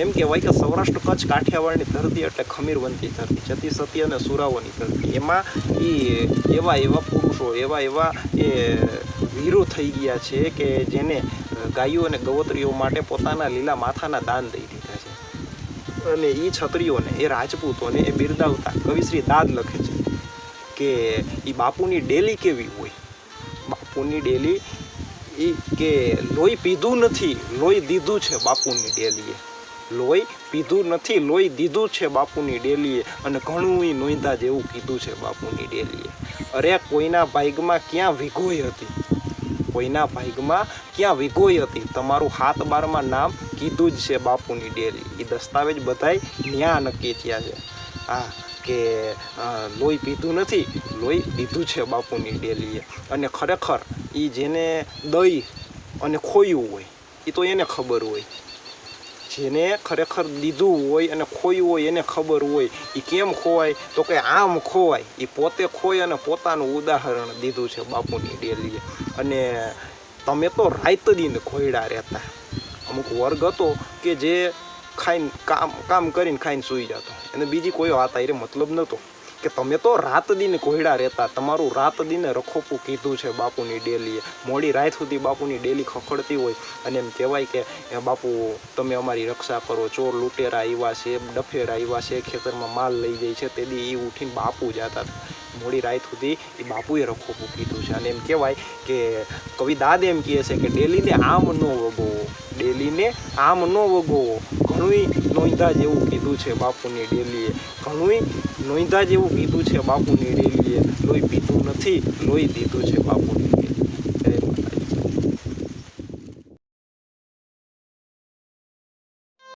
એમ કહેવાય કે સૌરાષ્ટ્ર કચ્છ કાઠિયાવાડની ધરતી એટલે ખમીરવંતી ધરતી જતી સતી અને સુરાવોની ધરતી. એમાં એ એવા એવા પુરુષો, એવા એવા એ વીરો થઈ ગયા છે કે જેને ગાયો અને ગવતરીઓ માટે પોતાના લીલા માથાના દાન દઈ દીધા છે. અને એ છત્રીઓને, એ રાજપૂતોને એ બિરદાવતા કવિશ્રી દાદ લખે છે કે એ બાપુની ડેલી કેવી હોય? બાપુની ડેલી એ કે લોહી પીધું નથી, લોહી દીધું છે બાપુની ડેલીએ. લોહી પીધું નથી. લોહી દીધું છે બાપુની ડેલીએ અને ઘણું નોંધા જેવું કીધું છે બાપુની ડેલીએ. અરે કોઈના ભાગમાં ક્યાં વિઘોઈ હતી? કોઈના ભાગમાં ક્યાં વિઘોઈ હતી? તમારું હાથ બારમાં નામ કીધું જ છે બાપુની ડેલી. એ દસ્તાવેજ બધાય ન્યા નક્કી થયા છે. હા કે લોહી પીધું નથી, લોહી પીધું છે બાપુની ડેલીએ. અને ખરેખર એ જેને દહીં અને ખોયું હોય એ તો એને ખબર હોય. જેને ખરેખર દીધું હોય અને ખોયું હોય એને ખબર હોય એ કેમ ખોવાય? તો કે આમ ખોવાય. એ પોતે ખોય અને પોતાનું ઉદાહરણ દીધું છે બાપુની ડેલીએ. અને તમે તો રાત દિન ખોયડા રહેતા. અમુક વર્ગ હતો કે જે ખાઈને કામ કામ કરીને ખાઈને સૂઈ જતો. અને બીજી કોઈ વાત આરે મતલબ નહોતો કે તમે તો રાત દિન કોયડા રહેતા. તમારું રાત દિને રખોપું કીધું છે બાપુની ડેલીએ. મોડી રાત સુધી બાપુની ડેલી ખખડતી હોય. અને એમ કહેવાય કે બાપુ, તમે અમારી રક્ષા કરો. ચોર લૂંટેરા આવ્યા છે, ડફેરા આવ્યા છે, ખેતરમાં માલ લઈ જાય છે. તે દી એ ઉઠીને બાપુ જતા હતા. મોડી રાત સુધી એ બાપુએ રખો કીધું છે. અને એમ કહેવાય કે કવિ દાદ એમ કહે છે કે ડેલીને આમ ન વગોવો ડેલીને આમ ન વગોવો ઘણુંય નોંધા જેવું કીધું છે બાપુની ડેલીએ. ઘણુંય નોંધા જેવું કીધું છે બાપુની ડેલીએ. લોહી પીધું નથી, લોહી દીધું છે બાપુની.